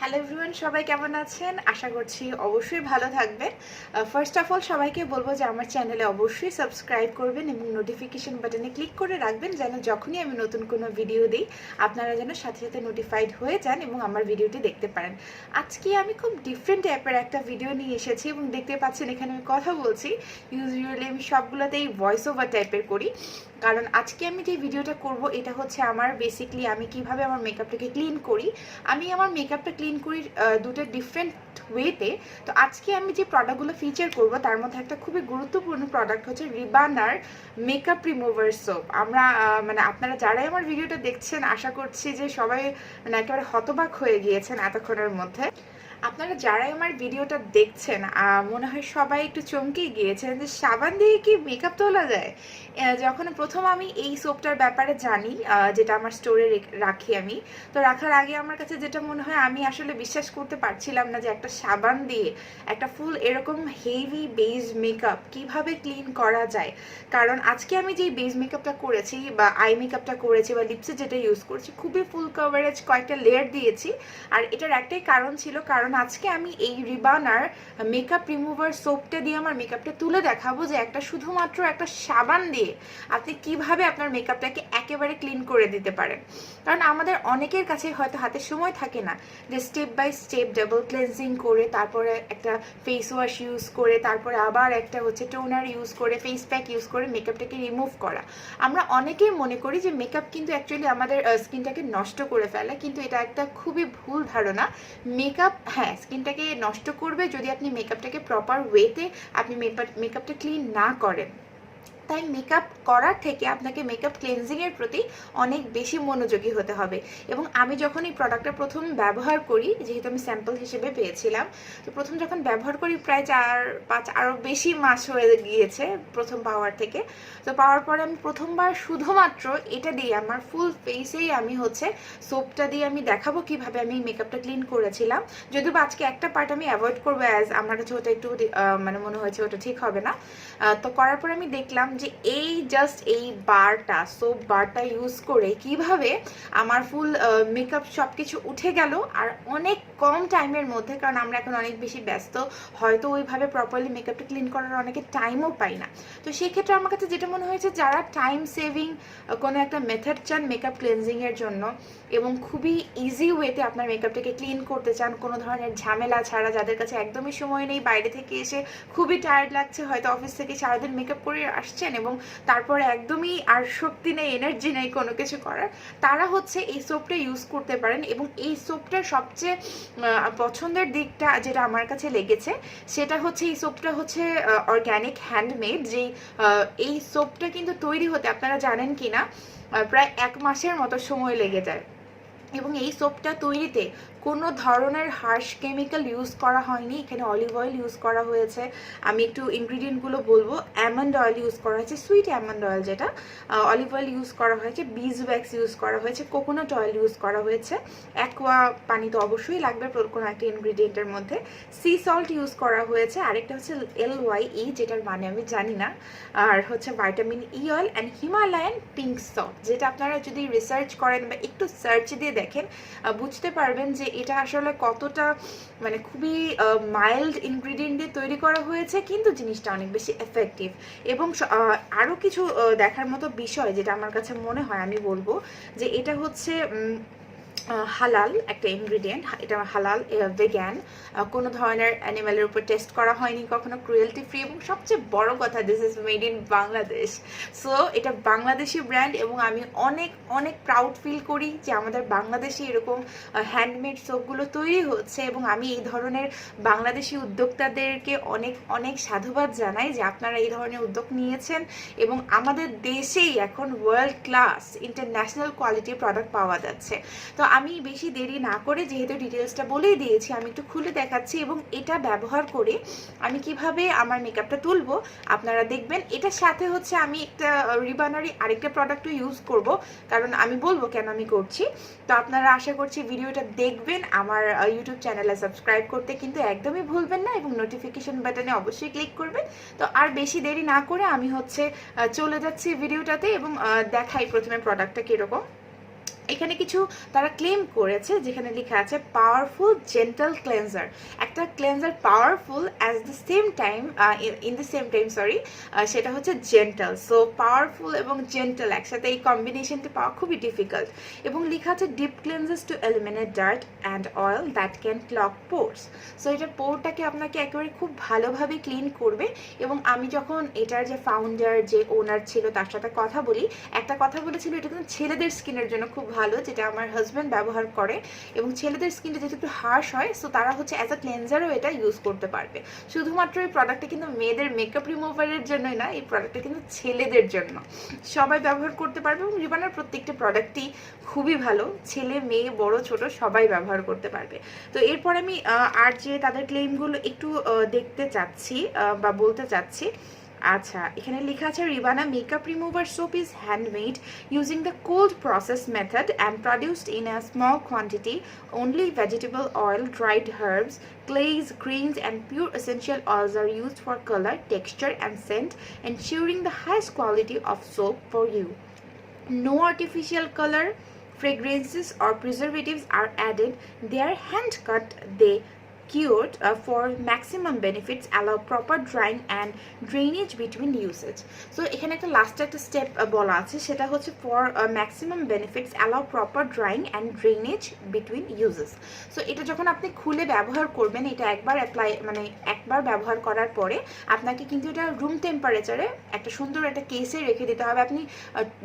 Hello everyone সবাই কেমন আছেন? আশা করছি অবশ্যই ভালো থাকবেন। ফার্স্ট অফ অল সবাইকে বলব যে আমার চ্যানেলে অবশ্যই সাবস্ক্রাইব করবেন এবং নোটিফিকেশন বাটনে ক্লিক করে রাখবেন যেন যখনই আমি নতুন কোনো ভিডিও দিই, আপনারা যেন সাথে সাথে নোটিফাইড হয়ে যান এবং আমার ভিডিওটি দেখতে পারেন। আজকে আমি খুব ডিফারেন্ট টাইপের একটা ভিডিও নিয়ে এসেছি এবং দেখতে পাচ্ছেন এখানে আমি কথা বলছি। ইউজুয়ালি আমি সবগুলোতেই ভয়েস ওভার টাইপের করি। কারণ আজকে আমি যে ভিডিওটা করব, এটা হচ্ছে আমার বেসিকলি আমি কীভাবে আমার মেকআপটাকে ক্লিন করি। আমি আমার মেকআপটা ক্লিন করি আহ, দুটো ডিফারেন্ট ওয়েতে তো আজকে আমি যে প্রোডাক্টগুলো ফিচার করব তার মধ্যে একটা খুবই গুরুত্বপূর্ণ প্রোডাক্ট হচ্ছে রিবানার মেকআপ রিমুভার সোপ আমরা মানে আপনারা যারাই আমার ভিডিওটা দেখছেন আশা করছি যে সবাই মানে একেবারে হতবাক হয়ে গিয়েছেন এতক্ষণের মধ্যে। আপনারা যারাই আমার ভিডিওটা দেখছেন মনে হয় সবাই একটু চমকে গিয়েছেন যে সাবান দিয়ে কি মেকআপ তোলা যায়? যখন প্রথম আমি এই সোপটার ব্যাপারে জানি যেটা আমার স্টোরে রাখি আমি, তো রাখার আগে আমার কাছে যেটা মনে হয় আমি আসলে বিশ্বাস করতে পারছিলাম না যে একটা সাবান দিয়ে একটা ফুল এরকম হেভি বেজ মেকআপ কীভাবে ক্লিন করা যায়? কারণ আজকে আমি যে বেজ মেকআপটা করেছি বা আই মেকআপটা করেছি বা লিপসে যেটা ইউজ করছি, খুবই ফুল কভারেজ কয়েকটা লেয়ার দিয়েছি। আর এটার একটাই কারণ ছিল, কারণ আজকে আমি এই রিবানার মেকআপ রিমুভার সোপটা দিয়ে আমার মেকআপটা তুলে দেখাবো যে একটা শুধুমাত্র একটা সাবান দিয়ে আপনি কীভাবে আপনার মেকআপটাকে একেবারে ক্লিন করে দিতে পারেন। কারণ আমাদের অনেকের কাছে হয়তো হাতে সময় থাকে না যে step by step double cleansing করে, তারপরে একটা ফেস ওয়াশ ইউজ করে, তারপরে আবার একটা হচ্ছে টোনার ইউজ করে ফেস প্যাক ইউজ করে মেকআপটাকে রিমুভ করা। আমরা অনেকেই মনে করি যে মেকআপ কিন্তু অ্যাকচুয়ালি আমাদের স্কিনটাকে নষ্ট করে ফেলে, কিন্তু এটা একটা খুবই ভুল ধারণা। মেকআপ হ্যাঁ স্কিনটাকে নষ্ট করবে যদি আপনি মেকআপটাকে প্রপার ওয়েতে আপনি মেকআপটা ক্লিন না করেন। তাই মেকআপ করার থেকে আপনাকে মেকআপ ক্লেনজিংয়ের প্রতি অনেক বেশি মনোযোগী হতে হবে। এবং আমি যখন এই প্রোডাক্টটা প্রথম ব্যবহার করি, যেহেতু আমি স্যাম্পল হিসেবে পেয়েছিলাম, তো প্রথম যখন ব্যবহার করি প্রায় চার, পাঁচ আরও বেশি মাস হয়ে গিয়েছে প্রথম পাওয়ার থেকে। তো পাওয়ার পরে আমি প্রথমবার শুধুমাত্র এটা দিয়ে আমার ফুল ফেসেই আমি হচ্ছে সোপটা দিয়ে আমি দেখাবো কীভাবে আমি মেকআপটা ক্লিন করেছিলাম। যদিও আজকে একটা পার্ট আমি অ্যাভয়েড করব অ্যাজ আমার কাছে ওটা একটু মানে মনে হয়েছে ওটা ঠিক হবে না। তো করার পর আমি দেখলাম যে এই জাস্ট এই বারটা সোপ বারটা ইউজ করে কীভাবে আমার ফুল মেকআপ সব কিছু উঠে গেল আর অনেক কম টাইমের মধ্যে, কারণ আমরা এখন অনেক বেশি ব্যস্ত, হয়তো ওইভাবে প্রপারলি মেকআপটা ক্লিন করার অনেকে টাইমও পাই না। তো সেক্ষেত্রে আমার কাছে যেটা মনে হয়েছে, যারা টাইম সেভিং কোনো একটা মেথড চান মেকআপ ক্লেনজিংয়ের জন্য এবং খুবই ইজি ওয়েতে আপনার মেকআপটাকে ক্লিন করতে চান, কোনো ধরনের ঝামেলা ছাড়া, যাদের কাছে একদমই সময় নেই বাইরে থেকে এসে খুবই টায়ার্ড লাগছে, হয়তো অফিস থেকে সারাদিন মেকআপ করে আসছেন এবং তারপরে একদমই আর শক্তি নেই এনার্জি নেই কোনো কিছু করার তারা হচ্ছে এই সোপটা ইউজ করতে পারেন এবং এই সোপটার সবচেয়ে পছন্দের দিকটা যেটা আমার কাছে লেগেছে সেটা হচ্ছে এই সোপটা হচ্ছে অর্গ্যানিক হ্যান্ডমেড আহ, এই সোপটা কিন্তু তৈরি হতে আপনারা জানেন কি না প্রায় এক মাসের মতো সময় লেগে যায়। এবং এই সোপটা তৈরিতে কোনো ধরনের হার্শ কেমিক্যাল ইউজ করা হয়নি। এখানে অলিভ অয়েল ইউজ করা হয়েছে। আমি একটু ইনগ্রিডিয়েন্টগুলো বলব। অ্যামন্ড অয়েল ইউজ করা হয়েছে সুইট অ্যামন্ড অয়েল যেটা। অলিভ অয়েল ইউজ করা হয়েছে বিজ ওয়্যাক্স ইউজ করা হয়েছে কোকোনাট অয়েল ইউজ করা হয়েছে। অ্যাকোয়া পানি তো অবশ্যই লাগবে কোনো একটা ইনগ্রিডিয়েন্টের মধ্যে। সি সল্ট ইউজ করা হয়েছে। আরেকটা হচ্ছে এল ওয়াই ই যেটার মানে আমি জানি না। আর হচ্ছে vitamin E oil and Himalayan pink salt যেটা আপনারা যদি রিসার্চ করেন বা একটু সার্চ দিয়ে দেখেন বুঝতে পারবেন যে এটা আসলে কতটা মানে খুবই মাইল্ড ইনগ্রিডিয়েন্ট দিয়ে তৈরি করা হয়েছে, কিন্তু জিনিসটা অনেক বেশি এফেক্টিভ এবং আরও কিছু দেখার মতো বিষয় যেটা আমার কাছে মনে হয় আমি বলব, যে এটা হচ্ছে হালাল একটা ইনগ্রিডিয়েন্ট এটা হালাল ভেগান কোনো ধরনের অ্যানিম্যালের উপর টেস্ট করা হয়নি কখনো ক্রুয়েলটি ফ্রি এবং সবচেয়ে বড় কথা this is made in Bangladesh so এটা বাংলাদেশি ব্র্যান্ড এবং আমি অনেক অনেক প্রাউড ফিল করি যে আমাদের বাংলাদেশে এরকম হ্যান্ডমেড সোপগুলো তৈরি হচ্ছে এবং আমি এই ধরনের বাংলাদেশি উদ্যোক্তাদেরকে অনেক অনেক সাধুবাদ জানাই যে আপনারা এই ধরনের উদ্যোগ নিয়েছেন এবং আমাদের দেশেই এখন ওয়ার্ল্ড ক্লাস ইন্টারন্যাশনাল কোয়ালিটির প্রোডাক্ট পাওয়া যাচ্ছে। তো আমি বেশি দেরি না করে যেহেতু ডিটেলসটা বলেই দিয়েছি, আমি একটু খুলে দেখাচ্ছি এবং এটা ব্যবহার করে আমি কীভাবে আমার মেকআপটা তুলবো, আপনারা দেখবেন। এটার সাথে হচ্ছে আমি একটা রিবানারি আরেকটা প্রোডাক্টও ইউজ করব, কারণ আমি বলব কেন আমি করছি। তো আপনারা আশা করছি ভিডিওটা দেখবেন, আমার ইউটিউব চ্যানেলে সাবস্ক্রাইব করতে কিন্তু একদমই ভুলবেন না এবং নোটিফিকেশন বাটনে অবশ্যই ক্লিক করবেন। তো আর বেশি দেরি না করে আমি হচ্ছে চলে যাচ্ছি ভিডিওটাতে এবং দেখাই প্রথমে প্রোডাক্টটা কীরকম। এখানে কিছু তারা ক্লেম করেছে, যেখানে লেখা আছে পাওয়ারফুল জেন্টাল ক্লেন্সার একটা cleanser powerful as the same time in the same time sorry সেটা হচ্ছে জেন্টাল সো পাওয়ারফুল এবং জেন্টাল একসাথে এই কম্বিনেশনটা পাওয়া খুবই ডিফিকাল্ট এবং লেখা আছে deep cleansers to eliminate dirt and oil that can clog pores so এটা পোরটাকে আপনাকে একেবারে খুব ভালোভাবে ক্লিন করবে এবং আমি যখন এটার যে ফাউন্ডার যে ওনার ছিল, তার সাথে কথা বলি, একটা কথা বলেছিল, এটা কিন্তু ছেলেদের স্কিনের জন্য খুব ভালো যেটা আমার হাজব্যান্ড ব্যবহার করে এবং ছেলেদের স্কিনটা যেহেতু একটু হার্শ হয় সো তারা হচ্ছে অ্যাজ আ ক্লেন্সারও এটা ইউজ করতে পারবে। শুধুমাত্র এই প্রোডাক্টটা কিন্তু মেয়েদের মেকআপ রিমুভারের জন্যই না, এই প্রোডাক্টটা কিন্তু ছেলেদের জন্য। সবাই ব্যবহার করতে পারবে এবং রিবানের প্রত্যেকটা প্রোডাক্টই খুবই ভালো। ছেলে, মেয়ে, বড়, ছোট সবাই ব্যবহার করতে পারবে। তো এরপর আমি আর যে তাদের ক্লেমগুলো একটু দেখতে চাচ্ছি বা বলতে চাচ্ছি আচ্ছা এখানে লেখা আছে Ribana makeup remover soap is handmade using the cold process method and produced in a small quantity only vegetable oil, dried herbs, clays, greens, and pure essential oils are used for color, texture, and scent, ensuring the highest quality of soap for you. No artificial color, fragrances, or preservatives are added. They are hand cut, they cured uh, for maximum benefits, allow proper drying and drainage between usage. So এখানে একটা last একটা step বলা আছে সেটা হচ্ছে for maximum benefits allow proper drying and drainage between uses so এটা যখন আপনি খুলে ব্যবহার করবেন এটা একবার অ্যাপ্লাই মানে একবার ব্যবহার করার পরে আপনাকে কিন্তু এটা রুম টেম্পারেচারে একটা সুন্দর একটা কেসে রেখে দিতে হবে। আপনি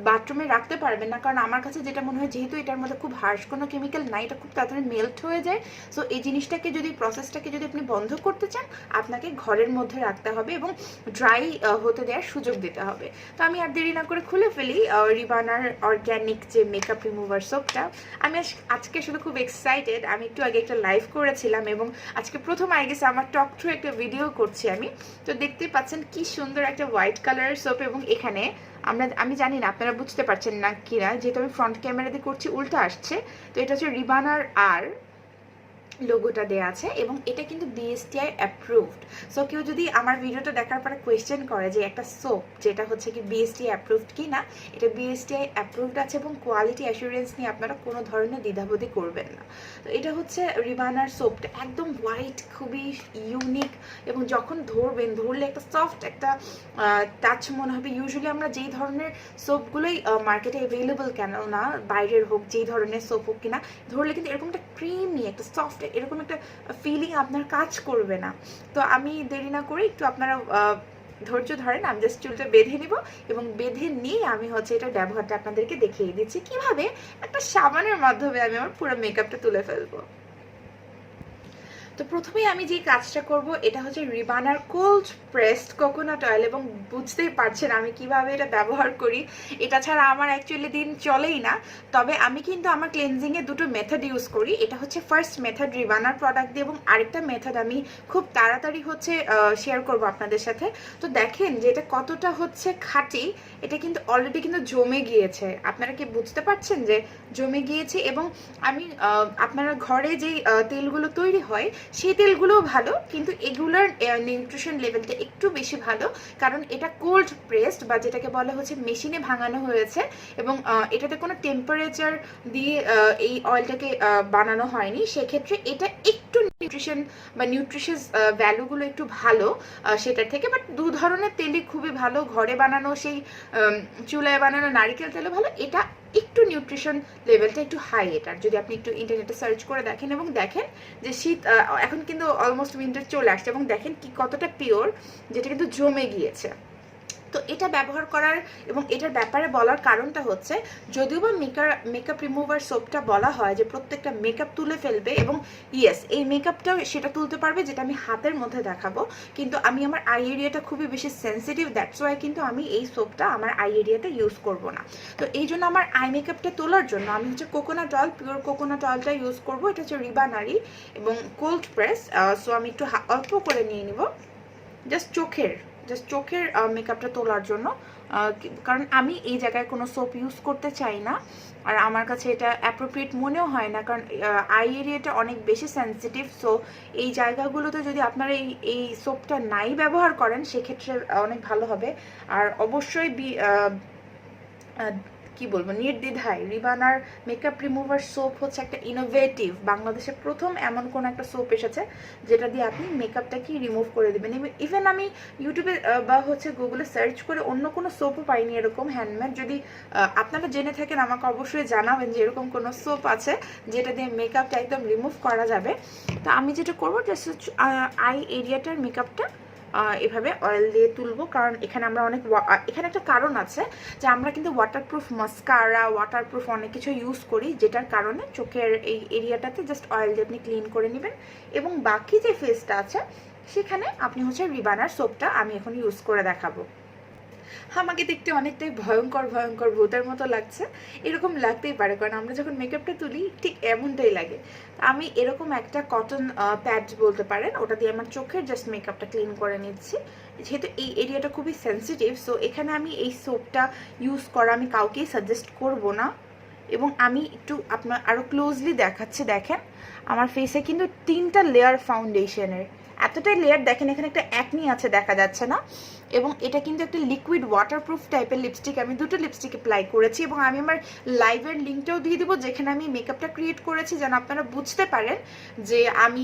বাথরুমে রাখতে পারবেন না কারণ আমার কাছে যেটা মনে হয় যেহেতু এটার মধ্যে খুব হার্শ কোনো কেমিক্যাল নাই এটা খুব তাড়াতাড়ি মেল্ট হয়ে যায়। সো এই জিনিসটাকে যদি প্রসেসটাকে যদি আপনি বন্ধ করতে চান, আপনাকে ঘরের মধ্যে রাখতে হবে এবং ড্রাই হতে দেওয়ার সুযোগ দিতে হবে। তো আমি আর দেরি না করে খুলে ফেলি রিবানার অর্গ্যানিক যে মেকআপ রিমুভার সোপটা আমি আজ- আজকে শুধু খুব এক্সাইটেড আমি একটু আগে একটা লাইভ করেছিলাম এবং আজকে প্রথম আই গেছে আমার টক থ্রু একটা ভিডিও করছি আমি। তো দেখতে পাচ্ছেন কি সুন্দর একটা হোয়াইট কালারের সোপ এবং এখানে আমরা, আমি জানি না, আপনারা বুঝতে পারছেন না কিনা, যেহেতু আমি ফ্রন্ট ক্যামেরাতে করছি, উল্টো আসছে। তো এটা হচ্ছে রিবানার আর লোগোটা দেওয়া আছে এবং এটা কিন্তু বিএসটিআই অ্যাপ্রুভড সো কেউ যদি আমার ভিডিওটা দেখার পরে কোয়েশ্চেন করে যে একটা সোপ যেটা হচ্ছে কি বিএসটিআই অ্যাপ্রুভড কি না এটা বিএসটিআই অ্যাপ্রুভড আছে এবং কোয়ালিটি অ্যাসুরেন্স নিয়ে আপনারা কোনো ধরনের দ্বিধাবোধই করবেন না। তো এটা হচ্ছে রিবানার সোপটা একদম হোয়াইট খুবই ইউনিক এবং যখন ধরবেন, ধরলে একটা সফট একটা টাচ মনে হবে। ইউজুয়ালি আমরা যেই ধরনের সোপগুলোই মার্কেটে অ্যাভেলেবল কেন না, বাইরের হোক, যেই ধরনের সোপ হোক কিনা, ধরলে কিন্তু এরকম একটা ক্রিমি একটা সফট এরকম একটা ফিলিং আপনার কাজ করবে না। তো আমি দেরি না করে একটু আপনারা ধৈর্য ধরেন, আমি জাস্ট চুলটা বেঁধে নিব এবং বেঁধে নিয়ে আমি হচ্ছে এটা ব্যবহারটা আপনাদেরকে দেখিয়ে দিচ্ছি। কীভাবে? একটা সাবানের মাধ্যমে আমি আমার পুরো মেকআপটা তুলে ফেলব। তো প্রথমেই আমি যে কাজটা করব, এটা হচ্ছে রিবানার কোল্ড প্রেসড কোকোনাট অয়েল এবং বুঝতেই পারছেন আমি কীভাবে এটা ব্যবহার করি। এটা ছাড়া আমার অ্যাকচুয়ালি দিন চলেই না। তবে আমি কিন্তু আমার ক্লেনজিংয়ে দুটো মেথড ইউজ করি। এটা হচ্ছে ফার্স্ট মেথড রিবানার প্রোডাক্ট দিয়ে এবং আরেকটা মেথড আমি খুব তাড়াতাড়ি হচ্ছে শেয়ার করব আপনাদের সাথে। তো দেখেন যে এটা কতটা হচ্ছে খাঁটি, এটা কিন্তু অলরেডি কিন্তু জমে গিয়েছে। আপনারা কি বুঝতে পারছেন যে জমে গিয়েছে এবং আমি আপনারা ঘরে যেই তেলগুলো তৈরি হয় সেই তেলগুলোও ভালো, কিন্তু এগুলোর নিউট্রিশন লেভেলটা একটু বেশি ভালো, কারণ এটা কোল্ড প্রেসড বা যেটাকে বলা হচ্ছে মেশিনে ভাঙানো হয়েছে এবং এটাতে কোনো টেম্পারেচার দিয়ে এই অয়েলটাকে বানানো হয়নি। সেক্ষেত্রে এটা একটু নিউট্রিশন বা নিউট্রিশিয়াস ভ্যালুগুলো একটু ভালো সেটার থেকে বাট দু ধরনের তেলই খুবই ভালো। ঘরে বানানো সেই চুলায় বানানো নারিকেল তেলও ভালো। এটা একটু নিউট্রিশন লেভেলটা একটু হাই এটার। যদি আপনি একটু ইন্টারনেটে সার্চ করে দেখেন এবং দেখেন যে শীত এখন কিন্তু অলমোস্ট উইন্টার চলে আসছে এবং দেখেন কি কতটা পিওর যেটা কিন্তু জমে গিয়েছে। তো এটা ব্যবহার করার এবং এটার ব্যাপারে বলার কারণটা হচ্ছে, যদিও বা মেকআপ মেকআপ রিমুভার সোপটা বলা হয় যে প্রত্যেকটা মেকআপ তুলে ফেলবে এবং ইয়েস এই মেকআপটাও সেটা তুলতে পারবে যেটা আমি হাতের মধ্যে দেখাবো, কিন্তু আমি আমার আই এরিয়াটা খুবই বেশি সেন্সিটিভ দ্যাটস ওয়াই কিন্তু আমি এই সোপটা আমার আই এরিয়াতে ইউজ করব না। তো এই জন্য আমার আই মেকআপটা তোলার জন্য আমি হচ্ছে কোকোনাট অয়েল পিওর কোকোনাট অয়েলটা ইউজ করব, এটা হচ্ছে রিবানারি এবং কোল্ড প্রেস সো আমি একটু অল্প করে নিয়ে নিব জাস্ট চোখের জাস্ট চোখের মেকআপটা তোলার জন্য। কারণ আমি এই জায়গায় কোনো সোপ ইউজ করতে চাই না। আর আমার কাছে এটা অ্যাপ্রোপ্রিয়েট মনেও হয় না, কারণ আই এরিয়াটা অনেক বেশি সেন্সিটিভ সো এই জায়গাগুলোতে যদি আপনারা এই এই সোপটা নাই ব্যবহার করেন, সেক্ষেত্রে অনেক ভালো হবে। আর অবশ্যই কি বলব, নির্দ্বিধায়। রিবানার মেকআপ রিমুভার সোপ হচ্ছে একটা ইনোভেটিভ বাংলাদেশে প্রথম এমন কোন একটা সোপ এসেছে, যেটা দিয়ে আপনি মেকআপটাকে রিমুভ করে দেবেন। ইভেন আমি ইউটিউবে বা হচ্ছে গুগলে সার্চ করে অন্য কোনো সোপও পাইনি এরকম হ্যান্ডমেড যদি আপনারা জেনে থাকেন, আমাকে অবশ্যই জানাবেন যে এরকম কোনো সোপ আছে যেটা দিয়ে মেকআপটা একদম রিমুভ করা যাবে। তো আমি যেটা করব জাস্ট আই এরিয়াটার মেকআপটা এভাবে অয়েল দিয়ে তুলবো। কারণ এখানে আমরা অনেক এখানে একটা কারণ আছে যে আমরা কিন্তু ওয়াটারপ্রুফ মাস্কারা ওয়াটারপ্রুফ অনেক কিছু ইউজ করি, যেটার কারণে চোখের এই এরিয়াটাতে জাস্ট অয়েল দিয়ে আপনি ক্লিন করে নেবেন। এবং বাকি যে ফেসটা আছে, সেখানে আপনি হচ্ছে রিবানার সোপটা আমি এখন ইউজ করে দেখাবো। আমাকে দেখতে অনেকটাই ভয়ঙ্কর ভয়ঙ্কর ভূতের মতো লাগছে। এরকম লাগতেই পারে, কারণ আমরা যখন মেকআপটা তুলি, ঠিক এমনটাই লাগে। আমি এরকম একটা কটন প্যাড বলতে পারেন, ওটা দিয়ে আমার চোখের জাস্ট মেকআপটা ক্লিন করে নিচ্ছি। যেহেতু এই এরিয়াটা খুবই সেন্সিটিভ সো এখানে আমি এই সোপটা ইউজ করা আমি কাউকেই সাজেস্ট করব না। এবং আমি একটু আপনার আরও ক্লোজলি দেখাচ্ছি, দেখেন। আমার ফেসে কিন্তু তিনটা লেয়ার ফাউন্ডেশনের এতটাই লেয়ার দেখেন এখানে একটা অ্যাকনি আছে দেখা যাচ্ছে না। এবং এটা কিন্তু একটা লিকুইড ওয়াটারপ্রুফ টাইপের লিপস্টিক আমি দুটো লিপস্টিক অ্যাপ্লাই করেছি এবং আমি আমার লাইভের লিঙ্কটাও দিয়ে দিব যেখানে আমি মেকআপটা ক্রিয়েট করেছি যেন আপনারা বুঝতে পারেন যে আমি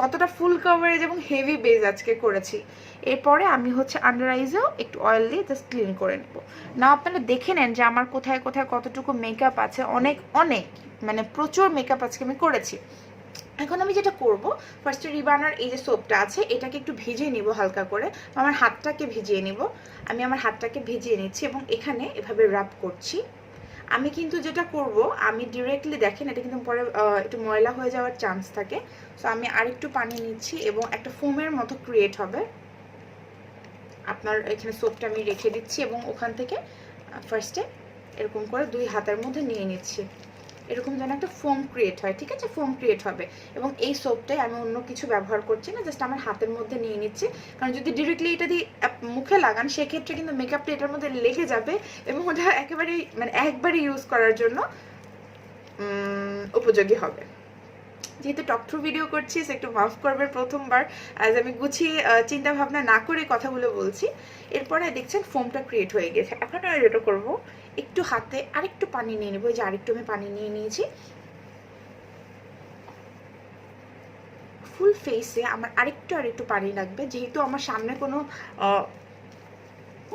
কতটা ফুল কভারেজ এবং হেভি বেজ আজকে করেছি। এরপরে আমি হচ্ছে আন্ডার আইজেও একটু অয়েল দিয়ে জাস্ট ক্লিন করে নেব। না আপনারা দেখে নেন যে আমার কোথায় কোথায় কতটুকু মেকআপ আছে। অনেক অনেক মানে প্রচুর মেকআপ আজকে আমি করেছি। এখন আমি যেটা করব ফার্স্টে রিবানার এই যে সোপটা আছে, এটাকে একটু ভিজিয়ে নিব হালকা করে। আমার হাতটাকে ভিজিয়ে নিব। আমি আমার হাতটাকে ভিজিয়ে নিচ্ছি এবং এখানে এভাবে রাব করছি। আমি কিন্তু যেটা করব, আমি ডিরেক্টলি দেখেন, এটা কিন্তু পরে একটু ময়লা হয়ে যাওয়ার চান্স থাকে। সো আমি আরেকটু পানি নিচ্ছি এবং একটা ফোমের মতো ক্রিয়েট হবে। আপনার এখানে সোপটা আমি রেখে দিচ্ছি এবং ওখান থেকে ফার্স্টে এরকম করে দুই হাতের মধ্যে নিয়ে নিচ্ছি। এরকম যেন একটা ফোম ক্রিয়েট হয়, ঠিক আছে? ফোম ক্রিয়েট হবে। এবং এই সোপটাই আমি অন্য কিছু ব্যবহার করছি না জাস্ট আমার হাতের মধ্যে নিয়ে নিচ্ছি। কারণ যদি ডিরেক্টলি এটা দিয়ে মুখে লাগান, সেক্ষেত্রে কিন্তু মেকআপটা এটার মধ্যে লেগে যাবে এবং ওটা একেবারেই মানে একবারে ইউজ করার জন্য উপযোগী হবে। যেহেতু টক থ্রু ভিডিও করছি একটু মাফ করবে প্রথমবার। আজ আমি গুছিয়ে চিন্তা ভাবনা না করে কথাগুলো বলছি। এরপরে দেখছেন ফোমটা ক্রিয়েট হয়ে গেছে। এখন আমি যেটা করব। একটু হাতে আরেকটু পানি নিয়ে নেব। যে আরেকটু আমি পানি নিয়ে নিয়েছি। ফুল ফেসে আমার আরেকটু আরেকটু পানি লাগবে। যেহেতু আমার সামনে কোনো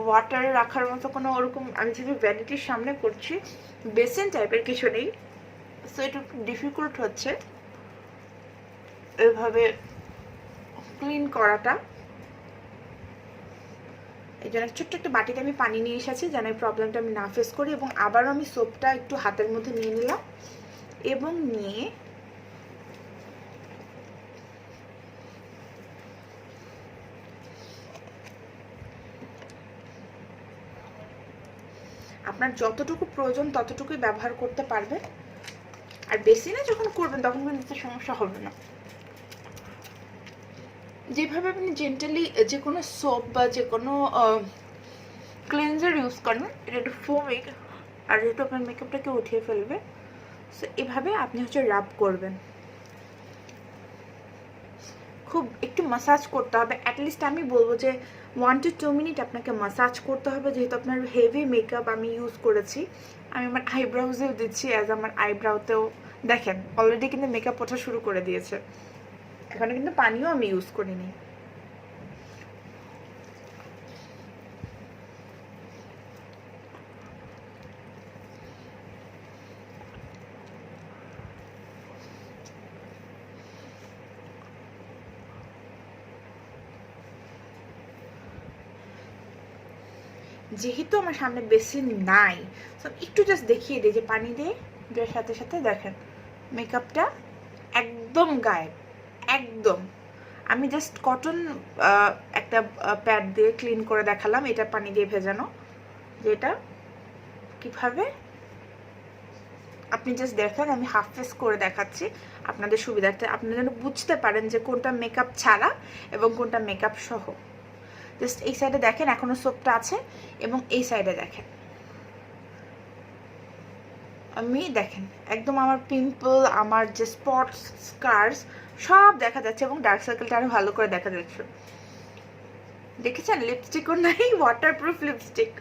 ওয়াটার রাখার মতো কোনো ওরকম, আমি যেহেতু ভ্যানিটির সামনে করছি বেসিন টাইপের কিছু নেই। সো এটা একটু ডিফিকাল্ট হচ্ছে। এভাবে ক্লিন করাটা। এই জন্য ছোট্ট একটা বাটিতে আমি পানি নিয়ে এসেছি যেন এই প্রবলেমটা আমি না ফেস করি এবং আবারও আমি সোপটা একটু হাতের মধ্যে নিয়ে নিলাম এবং নিয়ে আপনার যতটুকু প্রয়োজন ততটুকুই ব্যবহার করতে পারবেন। আর বেশি না যখন করবেন, তখন কিন্তু সমস্যা হবে না। যেভাবে আপনি জেন্টালি যে কোনো সোপ বা যে কোনো ক্লিনজার ইউজ করেন, এটা একটু ফোমিক আর যেহেতু আপনার মেকআপটাকে উঠিয়ে ফেলবে সো এভাবে আপনি হচ্ছে রাব করবেন। খুব একটু মাসাজ করতে হবে অ্যাটলিস্ট আমি বলব যে ওয়ান টু টু মিনিট আপনাকে মাসাজ করতে হবে, যেহেতু আপনার হেভি মেকআপ আমি ইউজ করেছি। আমি আমার আইব্রাউজেও দিচ্ছি অ্যাজ আমার আইব্রাউতেও দেখেন অলরেডি কিন্তু মেকআপ ওঠা শুরু করে দিয়েছে। এখানে কিন্তু পানিও আমি ইউজ করিনি। যেহেতু আমার সামনে বেসিন নাই একটু জাস্ট দেখিয়ে দিই যে পানি দিয়ে সাথে সাথে দেখেন মেকআপটা একদম গায়েব। আমি জাস্ট কটন একটা প্যাড দিয়ে ক্লিন করে দেখালাম। এটা পানি দিয়ে ভেজানো। যেটা কীভাবে? আপনি জাস্ট দেখেন, আমি হাফ ফেস করে দেখাচ্ছি আপনাদের সুবিধার্থে। আপনারা যেন বুঝতে পারেন যে কোনটা মেকআপ ছাড়া এবং কোনটা মেকআপ সহ। জাস্ট এই সাইডে দেখেন এখনও সোপটা আছে এবং এই সাইডে দেখেন। আমি দেখেন একদম আমার পিম্পল আমার যে স্পটস স্কার্স সব দেখা যাচ্ছে এবং ডার্ক সার্কেলটা আরও ভালো করে দেখা যাচ্ছে। দেখেছেন? লিপস্টিকও নাই ওয়াটারপ্রুফ লিপস্টিক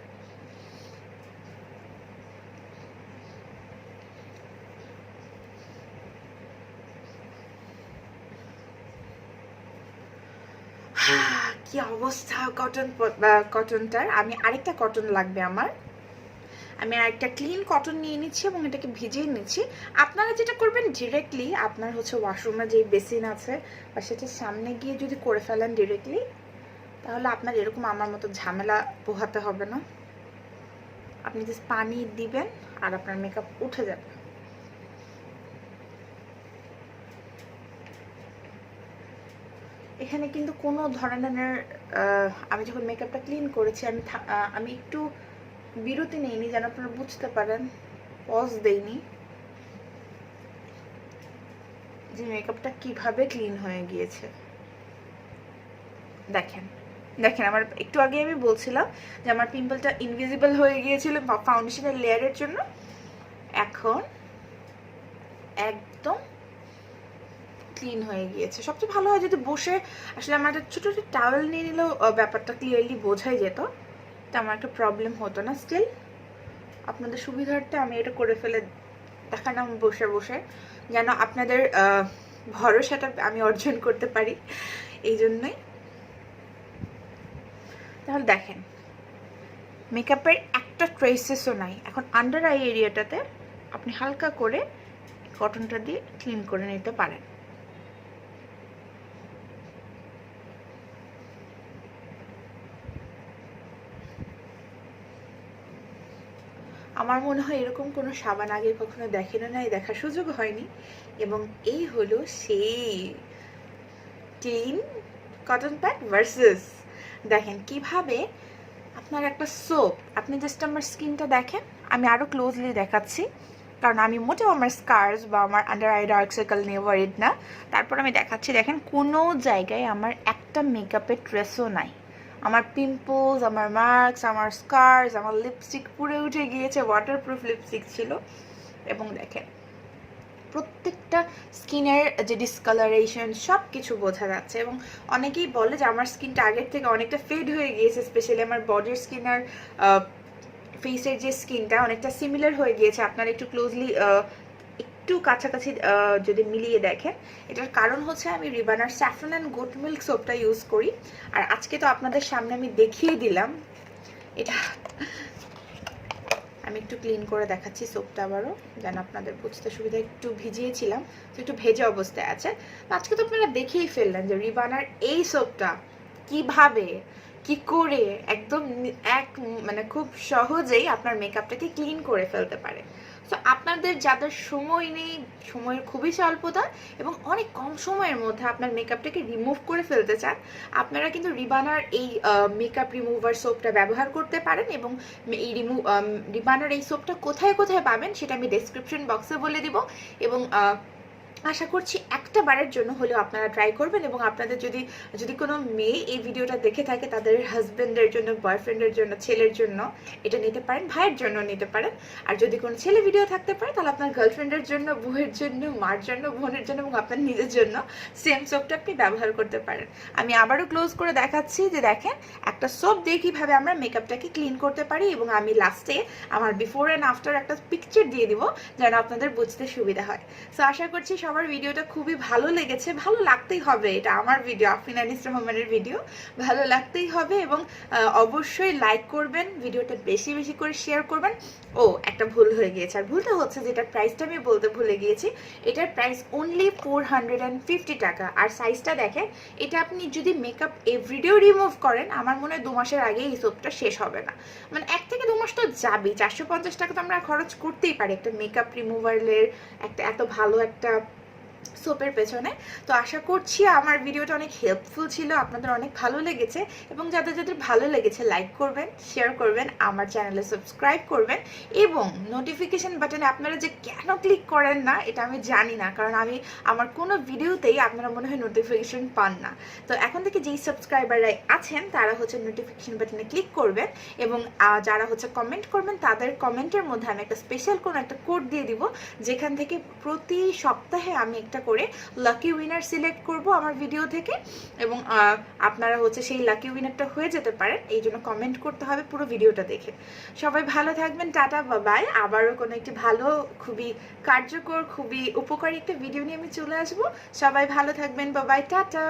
কি অবস্থা কটন কটনটার আমি আরেকটা কটন লাগবে আমার। আমি আরেকটা ক্লিন কটন নিয়ে নিচ্ছি এবং এটাকে ভিজিয়ে নিচ্ছি। আপনারা যেটা করবেন ডিরেক্টলি আপনার হচ্ছে ওয়াশরুমে যে বেসিন আছে বা সেটার সামনে গিয়ে যদি করে ফেলেন ডিরেক্টলি তাহলে আপনার এরকম আমার মতো ঝামেলা পোহাতে হবে না। আপনি জাস্ট পানি দিবেন আর আপনার মেকআপ উঠে যাবে। এখানে কিন্তু কোনো ধরনের আমি যখন মেকআপটা ক্লিন করেছি, আমি আমি একটু বিরতি নেইনি, যেন আপনারা বুঝতে পারেন। পজ দেইনি। যে মেকআপটা কীভাবে ক্লিন হয়ে গিয়েছে। দেখেন দেখেন, আমার একটু আগে আমি বলছিলাম যে আমার পিম্পলটা ইনভিজিবল হয়ে গিয়েছিল ফাউন্ডেশনের লেয়ারের জন্য। এখন একদম ক্লিন হয়ে গিয়েছে। সবচেয়ে ভালো হয় যদি বসে, আসলে আমার একটা ছোটো একটা টাওয়েল নিয়ে নিলেও ব্যাপারটা ক্লিয়ারলি বোঝাই যেত। তো আমার একটা প্রবলেম হতো না স্টিল আপনাদের সুবিধার্থে আমি এটা করে ফেলে দেখালাম বসে বসে, যেন আপনাদের ভরসাটা আমি অর্জন করতে পারি। এই জন্যই। তাহলে দেখেন মেকআপের একটা ট্রেসেসও নাই। এখন আন্ডার আই এরিয়াটাতে আপনি হালকা করে কটনটা দিয়ে ক্লিন করে নিতে পারেন। আমার মনে হয় এরকম কোনো সাবান আগে কখনো দেখেন, নাই দেখার সুযোগ হয়নি। এবং এই হলো সেই ক্লিন কটন প্যাক ভার্সেস দেখেন কীভাবে আপনার একটা সোপ আপনি জাস্ট আমার স্কিনটা দেখেন, আমি আরও ক্লোজলি দেখাচ্ছি। কারণ আমি মোটেও আমার স্কার্স বা আমার আন্ডার আই ডার্ক সার্কেল নিয়ে ওয়ারিড না। তারপর আমি দেখাচ্ছি, দেখেন কোনো জায়গায় আমার একটা মেকআপের ট্রেসও নাই। আমার পিম্পলস আমার মার্কস আমার স্কার্স আমার লিপস্টিক পুরো উঠে গিয়েছে ওয়াটারপ্রুফ লিপস্টিক ছিল। এবং দেখেন, প্রত্যেকটা স্কিনের যে ডিসকালারেশন সব কিছু বোঝা যাচ্ছে। এবং অনেকেই বলে যে আমার স্কিনটা আগের থেকে অনেকটা ফেড হয়ে গিয়েছে স্পেশালি আমার বডির স্কিন আর ফেসের যে স্কিনটা অনেকটা সিমিলার হয়ে গিয়েছে। আপনারা একটু ক্লোজলি একটু কাছাকাছি যদি মিলিয়ে দেখেন, এটার কারণ হচ্ছে আমি রিবানার স্যাফরন অ্যান্ড গোট মিল্ক সোপটা ইউজ করি। আর আজকে তো আপনাদের সামনে আমি দেখিয়ে দিলাম। এটা আমি একটু ক্লিন করে দেখাচ্ছি সোপটা আবারও, যেন আপনাদের বুঝতে সুবিধা, একটু ভিজিয়েছিলাম, তো একটু ভেজে অবস্থায় আছে। আজকে তো আপনারা দেখেই ফেললেন যে রিবানার এই সোপটা কীভাবে, কি করে, একদম এক মানে খুব সহজেই আপনার মেকআপটাকে ক্লিন করে ফেলতে পারে। তো আপনাদের যাদের সময় নেই, সময়ের খুবই স্বল্পতা এবং অনেক কম সময়ের মধ্যে আপনার মেকআপটাকে রিমুভ করে ফেলতে চান, আপনারা কিন্তু রিবানার এই মেকআপ রিমুভার সোপটা ব্যবহার করতে পারেন এবং এই রিমু রিবানার এই সোপটা কোথায় কোথায় পাবেন সেটা আমি ডেসক্রিপশন বক্সে বলে দিব এবং আশা করছি একটা বারের জন্য হলেও আপনারা ট্রাই করবেন এবং আপনাদের যদি যদি কোনো মেয়ে এই ভিডিওটা দেখে থাকে তাদের হাজব্যান্ডের জন্য বয়ফ্রেন্ডের জন্য, ছেলের জন্য, এটা নিতে পারেন, ভাইয়ের জন্য নিতে পারেন। আর যদি কোনো ছেলে ভিডিও থাকতে পারে, তাহলে আপনার গার্লফ্রেন্ডের জন্য, বউয়ের জন্য, মার জন্য, বোনের জন্য এবং আপনার নিজের জন্য সেম সোপটা আপনি ব্যবহার করতে পারেন। আমি আবারও ক্লোজ করে দেখাচ্ছি যে দেখেন, একটা সোপ দিয়ে কীভাবে আমরা মেকআপটাকে ক্লিন করতে পারি এবং আমি লাস্টে আমার বিফোর অ্যান্ড আফটার একটা পিকচার দিয়ে দিব যেন আপনাদের বুঝতে সুবিধা হয়। সো আশা করছি সবার ভিডিওটা খুবই ভালো লেগেছে। ভালো লাগতেই হবে এটা আমার ভিডিও, আফরিন আনিস রহমানের ভিডিও। ভালো লাগতেই হবে এবং অবশ্যই লাইক করবেন, ভিডিওটা বেশি বেশি করে শেয়ার করবেন। ও, একটা ভুল হয়ে গিয়েছে। আর ভুলটা হচ্ছে যেটা প্রাইসটা আমি বলতে ভুলে গিয়েছি। এটার price only four hundred and fifty টাকা। আর সাইজটা দেখেন, এটা আপনি যদি মেকআপ এভরিডেও রিমুভ করেন, আমার মনে হয় দু মাসের আগে এই সোপটা শেষ হবে না। মানে এক থেকে দু মাস তো যাবেই। চারশো পঞ্চাশ টাকা তো আমরা খরচ করতেই পারি। একটা মেকআপ রিমুভারের একটা এত ভালো একটা সোপের পেছনে। তো আশা করছি আমার ভিডিওটা অনেক হেল্পফুল ছিল, আপনাদের অনেক ভালো লেগেছে এবং যাদের যাদের ভালো লেগেছে লাইক করবেন শেয়ার করবেন, আমার চ্যানেলে সাবস্ক্রাইব করবেন এবং নোটিফিকেশন বাটনে আপনারা যে কেন ক্লিক করেন না, এটা আমি জানি না, কারণ আমি আমার কোনো ভিডিওতেই আপনারা মনে হয় নোটিফিকেশন পান না। তো এখন থেকে যেই সাবস্ক্রাইবাররা আছেন, তারা হচ্ছে নোটিফিকেশন বাটনে ক্লিক করবেন এবং যারা হচ্ছে কমেন্ট করবেন, তাদের কমেন্টের মধ্যে আমি একটা স্পেশাল কোনো একটা কোড দিয়ে দিব, যেখান থেকে প্রতি সপ্তাহে আমি একটা করে লাকি উইনার সিলেক্ট করব আমার ভিডিও থেকে। এবং আপনারা হচ্ছে সেই লাকি উইনারটা হয়ে যেতে পারেন। এই জন্য কমেন্ট করতে হবে পুরো ভিডিওটা দেখে। সবাই ভালো থাকবেন, টাটা বাবাই আবারও কোনো একটি ভালো, খুবই কার্যকর, খুবই উপকারী একটা ভিডিও নিয়ে আমি চলে আসব। সবাই ভালো থাকবেন বাবাই টাটা।